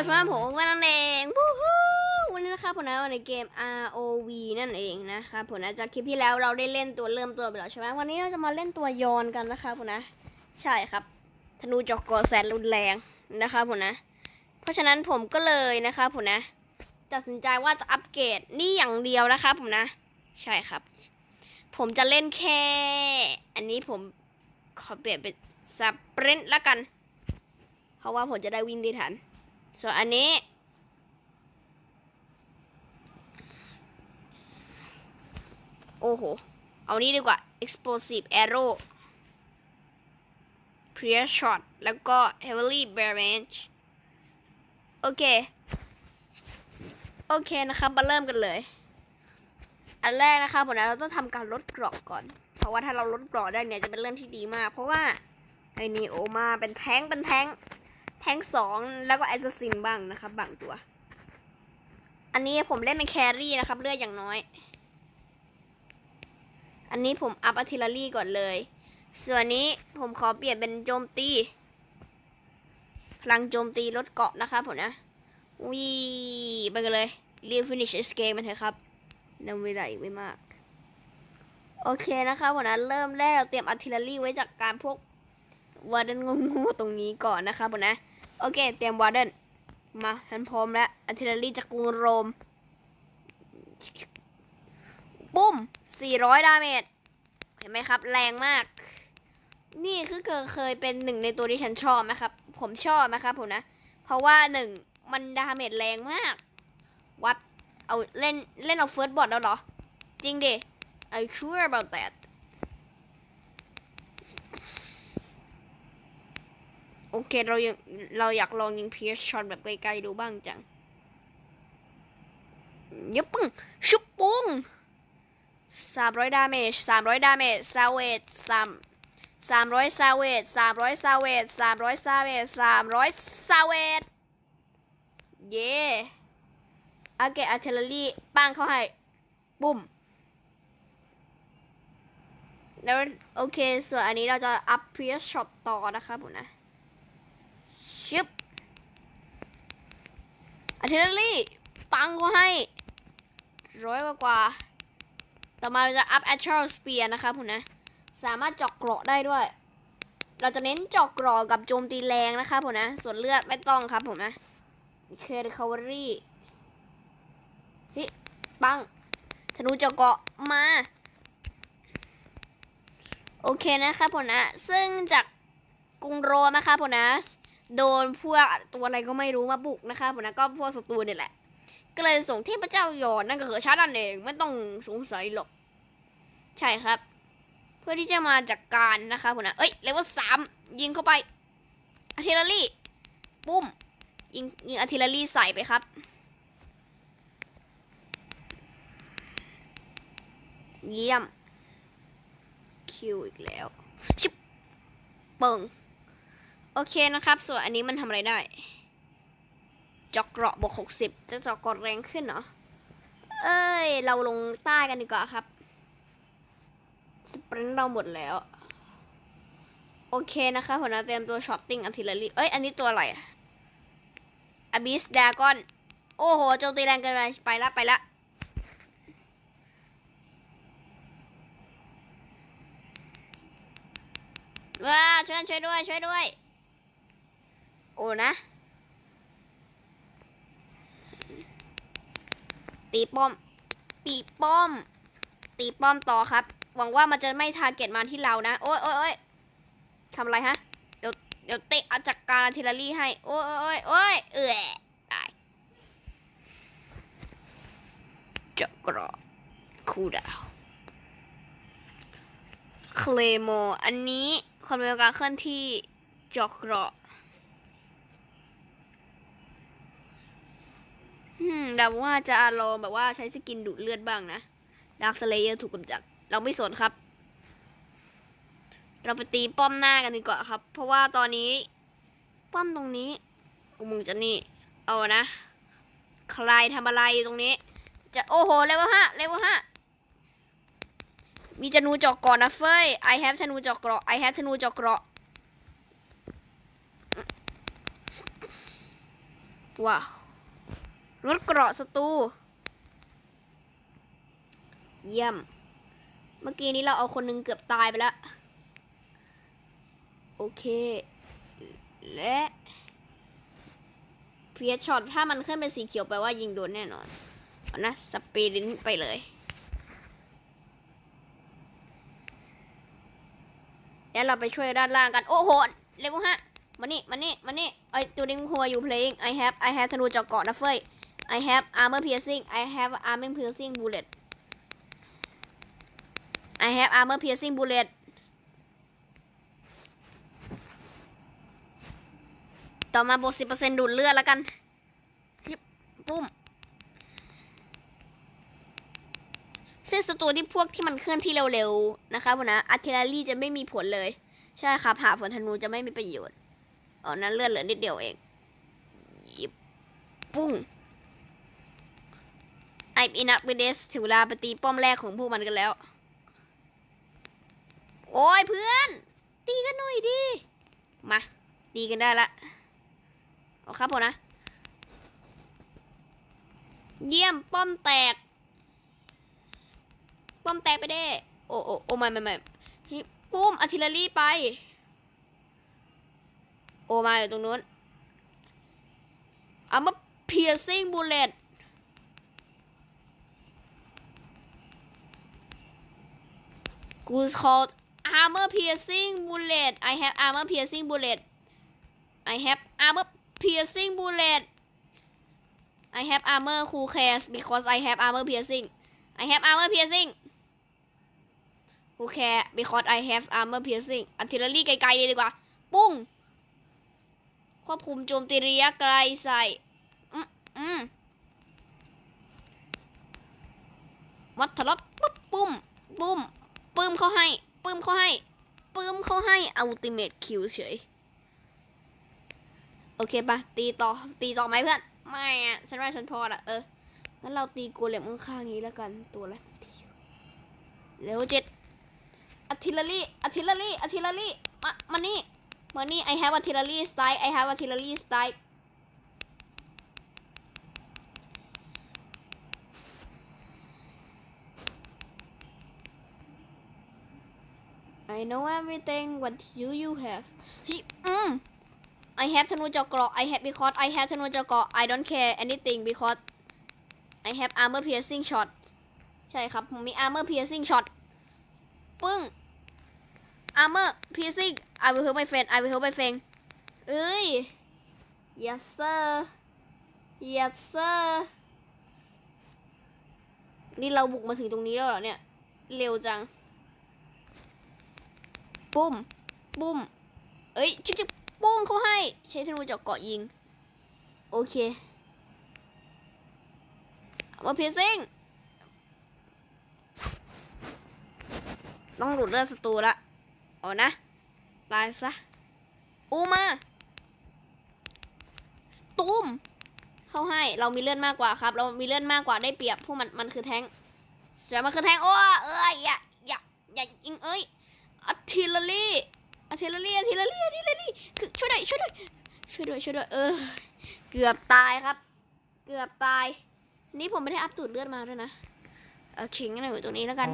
กับช่องผมว่านั่นเองวู้ฮู้วันนี้นะครับผมนะในเกม ROV นั่นเองนะครับผมนะจากคลิปที่แล้วเราได้เล่นตัวเริ่มตัวไปแล้วใช่ไหมวันนี้เราจะมาเล่นตัวยอนกันนะครับผมนะ ใช่ครับ ธนูจอกกอแสนรุนแรงนะครับผมนะ เพราะฉะนั้นผมก็เลยนะครับผมนะตัดสินใจว่าจะอัปเกรดนี่อย่างเดียวนะครับผมนะ ใช่ครับ ผมจะเล่นแค่ อันนี้ผมขอเปลี่ยนเป็นสปรินต์ละกัน เพราะว่าผมจะได้วิ่งได้ทัน ส่วนอันนี้ โอ้โห เอานี้ดีกว่า explosive arrow clear shot แล้วก็ heavily damage โอเค โอเคนะครับ มาเริ่มกันเลย อันแรกนะคะผมนะเราต้องทำการลดกราะก่อน เพราะว่าถ้าเราลดกราะได้เนี่ยจะเป็นเรื่องที่ดีมาก เพราะว่าไอ้นี่โอมาเป็นแท้งเป็นแท้ง แทงสองแล้วก็แอสซินบ้างนะครับบางตัว อันนี้ผมเล่นเป็นแครี่นะครับ เลือดอย่างน้อย อันนี้ผมอัพอาร์ติลรี่ก่อนเลย ส่วนนี้ผมขอเปลี่ยนเป็นโจมตี พลังโจมตีลดเกาะนะครับผมนะวีไปกันเลยเรียนฟินิชเกมมันเถอะครับยังเวลาอีกไม่มาก โอเคนะครับผมนะเริ่มแรกเราเตรียมอาร์ติลรี่ไว้จากการพวกวาร์เดนงูๆตรงนี้ก่อนนะครับผมนะ โอเค เตรียมวาร์เดนมาฉันพร้อมแล้วอั t เทอรี่จากกรุงโรม ปุ้ม 400 ดาเมจ เห็นไหมครับ แรงมาก นี่คือเคยเป็นหนึ่งในตัวที่ฉันชอบนะครับ ผมชอบนะครับผมนะ เพราะว่าหนึ่งมันดาเมจแรงมาก วัด เอาเล่นเล่นเอาเฟิร์สบอทแล้วเหรอ จริงดิ I sure about that โอเคเรายังเราอยากลองยิงเพียร์ช็อตแบบไกลๆดูบ้างจังยับปึ้งชุบปุ้งสามร้อยดาเมจสามร้อยดาเมจซาเวตสามสามร้อยซาเวตสามร้อยซาเวตสามร้อยซาเวตสามร้อยซาเวตเย่โอเคอาร์เทลรี่ปังเขาให้บุ้มแล้วโอเค ส่วนอันนี้เราจะอัพเพียร์ช็อตต่อนะครับผมนะ ชึบอาร์เทลรี่ปังก็ให้ร้อยกว่ากว่า ต่อมาเราจะอัพแอชเชอร์สเปียร์นะครับผมนะ สามารถเจอกเกราะได้ด้วย เราจะเน้นเจอกเกราะกับโจมตีแรงนะครับผมนะ ส่วนเลือดไม่ต้องครับผมนะเคเรคาวรี่ฮิปังธนูเจอกเกราะมา โอเคนะครับผมนะ ซึ่งจากกรุงโรมนะครับผมนะ โดนพวกตัวอะไรก็ไม่รู้มาบุกนะคะผมนะก็พวกศัตรูนี่แหละ ก็เลยส่งเทพเจ้าหยอดนั่นก็คือชาร์นั่นเองไม่ต้องสงสัยหรอก ใช่ครับ เพื่อที่จะมาจัดกการนะคะผมนะเอ้ยเลเวลสามยิงเข้าไปอาร์ติลรี่ปุ้มยิงยิงอาร์ติลรี่ใส่ไปครับเยี่ยม คิวอีกแล้ว ชิบเปิง โอเคนะครับ ส่วนอันนี้มันทำอะไรได้ จอกเกราะบวกหกสิบจะจอกเกราะแรงขึ้นเหรอเอ้ย เราลงใต้กันดีกว่าครับ สปรินต์เราหมดแล้ว โอเคนะคะผมนะเตรียมตัวช็อตติ้งอัลติเลรี่เอ้ย อันนี้ตัวอะไรอบิสดากอน โอ้โห โจมตีแรงเกินไปไปละ ไปละว้าช่วยช่วยด้วย ช่วยด้วย โอ้นะ ตีป้อม ตีป้อม ตีป้อมต่อครับ หวังว่ามันจะไม่ทาร์เก็ตมาที่เรานะ โอ้ยโอ้ยโอ้ยทำอะไรฮะ เดี๋ยว เดี๋ยวเตะอาจักการอาร์ทิลลรี่ให้ โอ้ยโอ้ยโอ้ยเอื่อยตายเจาะกรอคูดาวเคลโม อันนี้ความเร็วการเคลื่อนที่จาะเกราะ อืมแบบว่าจะอารมณ์แบบว่าใช้สกินดูดเลือดบ้างนะดาร์คสเลเยอร์ถูกกำจัด เราไม่สนครับ เราไปตีป้อมหน้ากันดีกว่าครับ เพราะว่าตอนนี้ ป้อมตรงนี้กูมึงจะนี่ เอานะ ใครทำอะไรตรงนี้ จะโอ้โหเลเวลห้าเลเวลห้ามีธนูจอกก่อนนะเฟ้ย I have ธนูจอกเกราะ I have ธนูจอกเกราะว้าว รถเกราะศัตรูเยี่ยม เมื่อกี้นี้เราเอาคนหนึงเกือบตายไปแล้ว โอเค และเพียช็อตถ้ามันขึ้นเป็นสีเขียวแปลว่ายิงโดนแน่นอนอานะสปีรินไปเลย แล้วเราไปช่วยด้านล่างกัน โอ้โห เร็วฮะมานี่มานี่มานี่ไอตัวดิงหัวอยู่ playing I have I have ธนูเจาะเกาะนะเฟย I have armor piercing I have armor piercing bullet I have armor piercing bullet ต่อมาบวกสิบเปอร์เซ็นต์ดูดเลือดแล้วกันฮิบปุ้มซึ่งสตูที่พวกที่มันเคลื่อนที่เร็วๆ นะคะพวกนะอาร์เทลรี่จะไม่มีผลเลย ใช่ครับหาฝนธนูจะไม่มีประโยชน์อ๋อนั้นเลือดเหลือนิดเดียวเองยิบปุ้ง I'm enough with this ถึงเวลาไปตีป้อมแรกของพวกมันกันแล้ว โอ้ยเพื่อน ตีกันหน่อยดิ มา ตีกันได้ละเอาครับผมนะ เยี่ยมป้อมแตก ป้อมแตกไปได้ โอ้โอ้โอ้ไม่ไม่ไม่เฮ้ยปุ้มอาร์ติลลอรี่ไป โอมาอยู่ตรงนู้นเอามาเพียซิ่งบูเลต กู called armor piercing bullet I have armor piercing bullet I have armor piercing bullet I have armor who cares because I have armor piercing I have armor piercing who care because I have armor piercing artillery ไกลๆเลยดีกว่า ปุ้ง ควบคุมโจมตีระยะไกลใส่อืมอืมวัดทะลักปุ๊บปุ้มปุ้ม ปื้มเขาให้ ปื้มเขาให้ ปื้มเขาให้อัลติเมทคิวเฉย โอเคปะตีต่อ ตีต่อไหมเพื่อน ไม่อะฉันว่าฉันพอละเออ งั้นเราตีกูเหลมข้างๆนี้แล้วกัน ตัวละตีอยู่เร็วเจ็ดอาร์ติลลี่อาร์ติลลี่อาร์ติลลี่มามานี่มานี่ I have artillery strike I have artillery strike I know everything what you you have ฮ้ยอืม I have ธนูเจาะเกราะ I have because I have ธนูเจาะเกร I don't care anything because I have armor piercing shot ใช่ครับ ผมมี armor piercing shot ปึ้ง armor piercing I will help my friend I will help my friend เอ้ย yes sir yes sir นี่เราบุกมาถึงตรงนี้แล้วเหรอเนี่ย เร็วจัง ปุ้ม ปุ้ม เอ้ยชิบชิบปุ้งเขาให้ ใช้ธนูเจาะเกาะยิง โอเคมาเพียซิงต้องหลุดเลือดศัตรูละเอานะตายซะ อูมา ตุ้ม เข้าให้ เรามีเลือดมากกว่าครับ เรามีเลือดมากกว่าได้เปรียบ พวกมัน มันคือแทงแต่มันคือแทงโอ้เอ้ยอย่าอย่าอย่ายิงเอ้ย อาร์ติลลี่อาร์ติลลี่อาร์ติลลี่อาร์ติลลี่คือช่วยด้วยช่วยด้วยช่วยด้วยช่วยด้วยเออ เกือบตายครับ เกือบตาย นี่ผมไม่ได้อัพตูดเลือดมาด้วยนะเอาขิงหน่อยอยู่ตรงนี้แล้วกัน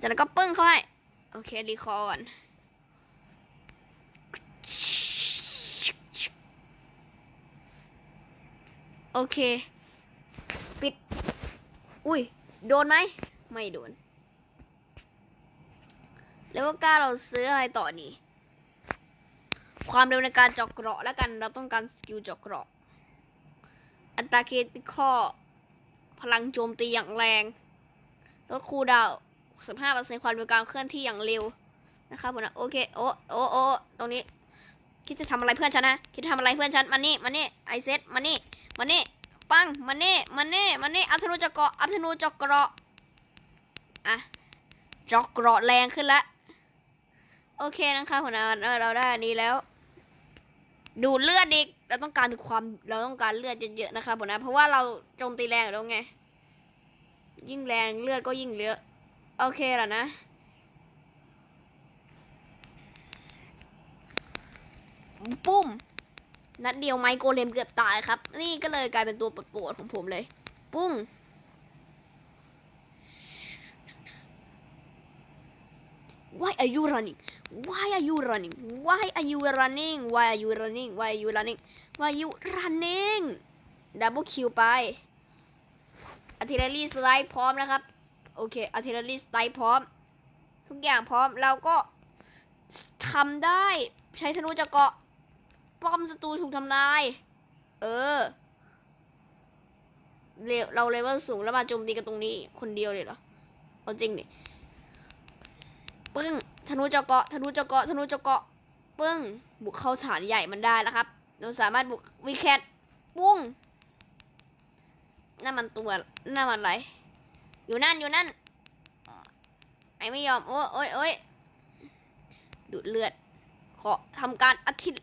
จากนั้นก็ปึ้งเขาให้โอเครีคอร์ก่อนโอเค ปิด อุ้ย โดนไหม ไม่โดน แล้วก็กล้าเราซื้ออะไรต่อดี ความเร็วในการเจาะเกราะแล้วกันเราต้องการสกิลเจาะเกราะ อัตราเคติคอพลังโจมตีอย่างแรง ลดคูดาวน์15%ความเร็วการเคลื่อนที่อย่างเร็วนะครับผมนะโอเคโอ้โอ้โอ้ตรงนี้ คิดจะทำอะไรเพื่อนฉันนะ คิดจะทำอะไรเพื่อนฉันมานี่มานี่ไอเซตมานี่มานี่ปังมานี่มานี่มานี่อัธนูเจะเกาะอัธนูเจะเกราะอะจาะเกราะแรงขึ้นและ โอเคนะคะหัวหน้าเออเราได้อันนี้แล้ว ดูเลือดอีกเราต้องการความเราต้องการเลือดเยอะๆนะคะหัวหน้าเพราะว่าเราโจมตีแรงแล้วไง ยิ่งแรงเลือดก็ยิ่งเยอะโอเคแล้วนะปุ้มนัดเดียวไมโกเลมเกือบตายครับ นี่ก็เลยกลายเป็นตัวปวดๆของผมเลย ปุ้ง Why are you running Why are you running Why are you running Why are you running Why are you running Why are you running ดับเบิลคิวไป artillery strike พร้อมนะครับ โอเค artillery strike พร้อม ทุกอย่างพร้อมเราก็ทำได้ใช้ธนูจะเกาะ ป้อมศัตรูถูกทำลาย เออ เรเราเลเวลสูงแล้วมาโจมตีกันตรงนี้ คนเดียวเลยเหรอ เอาจริงดิปึ้ง ธนูจะเกาะธนูจะเกาะธนูจะเกาะปึ้งบุกเข้าฐานใหญ่มันได้แล้วครับ เราสามารถบุกวีแคทปุ้งนั่นมันตัวนั่นมันอะไรอยู่นั่นอยู่นั่นไอ้ไม่ยอมโอ้ยโอ้ยโอ้ยดูดเลือดขอทำการอาทิตย์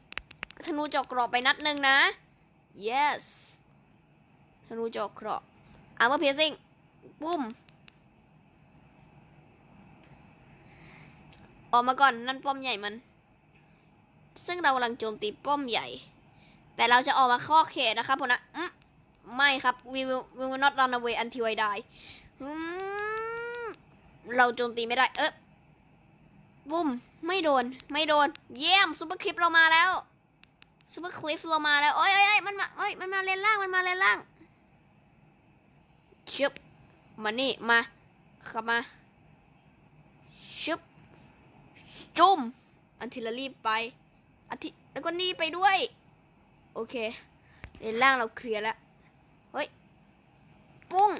ธนูเจาะกราะไปนัดหนึ่งนะ yes ธนูเจาะกราะ armor piercing ปุ้ม ออกมาก่อนนั่นป้อมใหญ่มัน ซึ่งเรากำลังโจมตีป้อมใหญ่ แต่เราจะออกมาข้อเขตนะครับผมนะไม่ครับ we will we will not run away until I die เราโจมตีไม่ได้ เอ๊ะบุ้ม ไม่โดน ไม่โดน เยี่ยมซูเปอร์คลิปเรามาแล้วซูเปอร์คลิปเรามาแล้ว โอ้ยโอ้ยโอ้ยมันมาโอ้ยมันมาเลนล่าง มันมาเลนล่างชึบมานี่ มาเข้ามาชึบ จุ่มอันทิลรีบไปอาทิแล้วก็นี่ไปด้วย โอเคเลนล่างเราเคลียร์แล้วเฮ้ยปุ้ง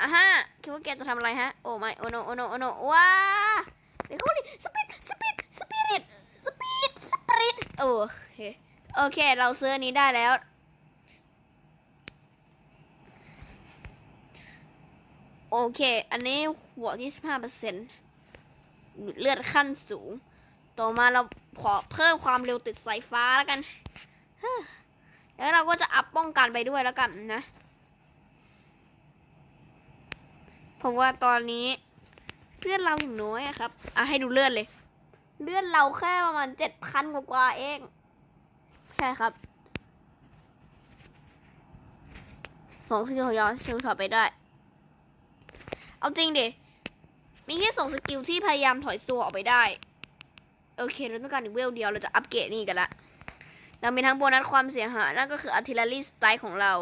อะฮะคิดว่าแกจะทำอะไรฮะ โอ้ไม่โอโนโอโนโอโนว้าเดี๋ยวเขาดิสปีดสปีดสปิริตสปีดสปริตโอเคโอเค เราซื้ออันนี้ได้แล้วโอเค อันนี้หัวที่15เปอร์เซ็นต์เลือดขั้นสูง ต่อมาเราขอเพิ่มความเร็วติดสายฟ้าแล้วกัน แล้วเราก็จะอัพป้องกันไปด้วยแล้วกันนะ เพราะว่าตอนนี้เลือดเราอย่างน้อยอะครับ อะให้ดูเลือดเลย เลือดเราแค่ประมาณเจ็ดพันกว่าเอง ใช่ครับ สองสกิลของยอนชิลถอดไปได้ เอาจริงดิ มีแค่สองสกิลที่พยายามถอยตัวออกไปได้ โอเค เราต้องการอีกเวลเดียวเราจะอัปเกรดนี่กันละ เรามีทั้งโบนัสความเสียหายนั่นก็คือ artillery strike ของเรา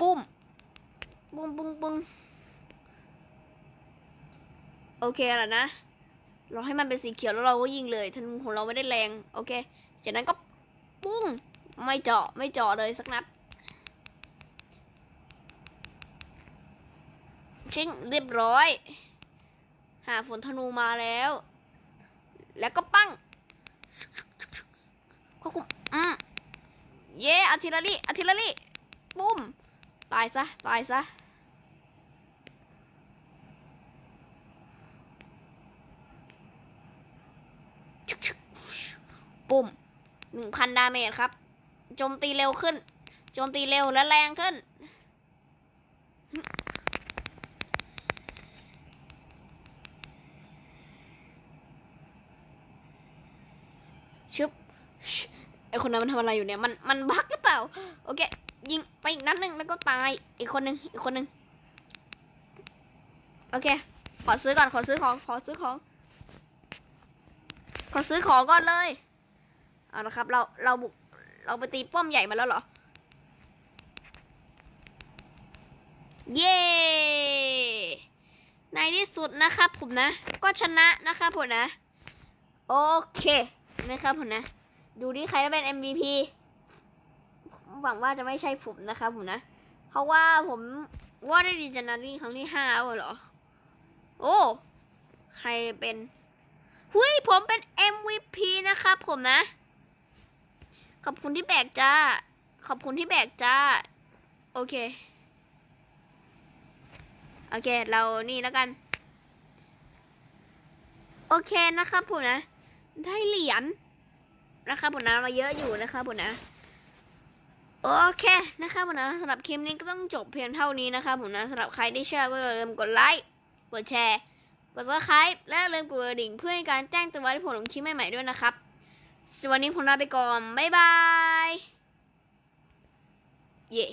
ปุ้ม ปุ้งปุ้งปุ้งโอเคแล้วนะ เราให้มันเป็นสีเขียวแล้วเราก็ยิงเลยธนูของเราไม่ได้แรง โอเค จากนั้นก็ปุ้ง ไม่เจาะไม่เจาะเลยสักนัดชิงเรียบร้อย หาฝนธนูมาแล้ว แล้วก็ปั้งควบคุมอืมเย่อาร์ติลลี่อาร์ติลลี่ปุ้ม ตายซะ ตายซะ ปุ่มหนึ่งพันดาเมจครับ โจมตีเร็วขึ้น โจมตีเร็วและแรงขึ้น ชึบไอคนนั้นมันทำอะไรอยู่เนี่ย มัน มันบักหรือเปล่า โอเค ยิงไปอีกนัดหนึ่งแล้วก็ตาย อีกคนหนึ่งอีกคนหนึ่งโอเค ขอซื้อก่อน ขอซื้อของ ขอซื้อของ ขอซื้อของก่อนเลย เอาละครับ เรา เราบุก เราไปตีป้อมใหญ่มาแล้วเหรอ เย้ ในที่สุดนะครับผมนะ ก็ชนะนะครับผมนะ โอเค นะครับผมนะ ดูที่ใครจะเป็น MVP หวังว่าจะไม่ใช่ผมนะครับผมนะ เพราะว่าผมว่าได้ดีจนารีครั้งที่ห้าแล้วเหรอ โอ้ ใครเป็นหุยผมเป็น MVP นะครับผมนะ ขอบคุณที่แบกจ้า ขอบคุณที่แบกจ้า โอเค โอเค เรานี่แล้วกัน โอเคนะครับผมนะ ได้เหรียญนะครับผมนะมาเยอะอยู่นะครับผมนะ โอเคนะครับผมนะสำหรับคลิปนี้ก็ต้องจบเพียงเท่านี้นะครับผมนะสำหรับใครที่ชอบก็อย่าลืมกดไลค์กดแชร์กด subscribe และอย่าลืมกดกระดิ่งเพื่อให้การแจ้งเตือนว่าที่ผมลงคลิปใหม่ๆด้วยนะครับสวันนี้ผมลาไปก่อน บ๊ายบาย เย่